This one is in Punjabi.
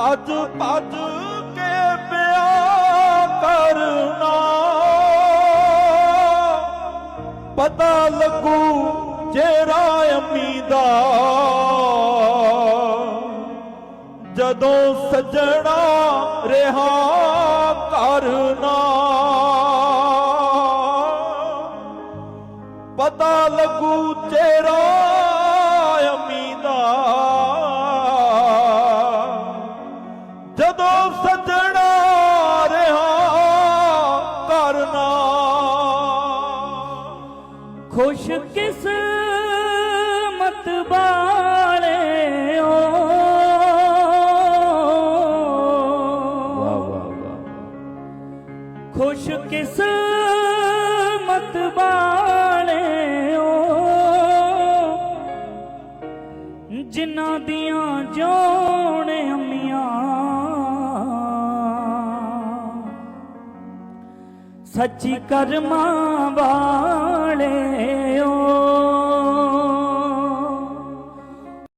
ਭੱਜ ਭੱਜ ਕੇ ਪਿਆ ਕਰਨਾ। ਪਤਾ ਲੱਗੂ ਚਿਹਰਾ ਅੰਮੀ ਦਾ ਜਦੋਂ ਸਜਣਾ ਰਿਹਾ ਕਰਨਾ। ਪਤਾ ਲੱਗੂ ਚਿਹਰਾ ਖੁਸ਼ ਕਿਸਮਤ ਵਾਲਿਓ। ਵਾਹ ਵਾਹ ਵਾਹ। ਖੁਸ਼ ਕਿਸਮਤ ਵਾਲਿਓ। ਜਿਨ੍ਹਾਂ ਦੀਆਂ ਜੋਣ ਸੱਚੀ ਕਰਮਾਂ ਵਾਲਿਓ